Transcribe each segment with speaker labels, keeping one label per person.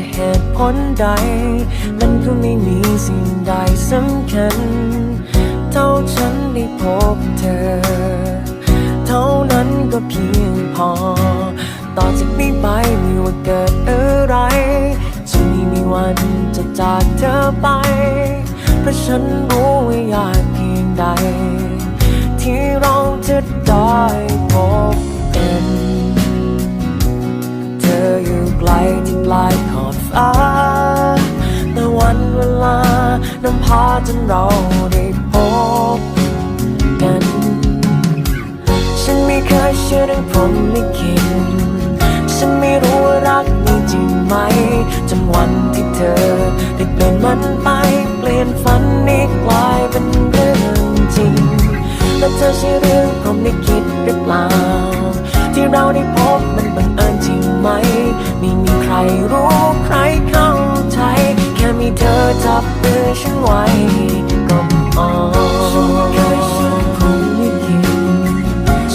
Speaker 1: จะเหตุผลใด มันก็ไม่มีสิ่งใดสำคัญ เท่าฉันได้พบเธอ เท่านั้นก็เพียงพอ ต่อจากนี้ไปไม่ว่าเกิดอะไรจะไม่มีวันจะจากเธอไป เพราะฉันรู้ว่ายากเพียงใด ที่เราจะได้พบกันเธออ ฟ้าแต่วันเวลานำพาจนเราได้พบกัน ฉันไม่เคยเชื่อเรื่องพรหมลิขิตฉันไม่รู้ว่ารักมีจริงไหมจนวันที่เธอได้เปลี่ยนมันไป เปลี่ยนฝันนี้กลายเป็นเรื่องจริง และเธอใช่เรื่องพรหมลิขิตหรือเปล่า ที่เราได้พ ไหมไม่มีใครรู้ใครเข้าใจ แค่มีเธอจับมือฉันไว้ก็พอฉันเคยเชื่อม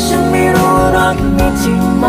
Speaker 1: ฉันไม่รู้รักมีจริงไหม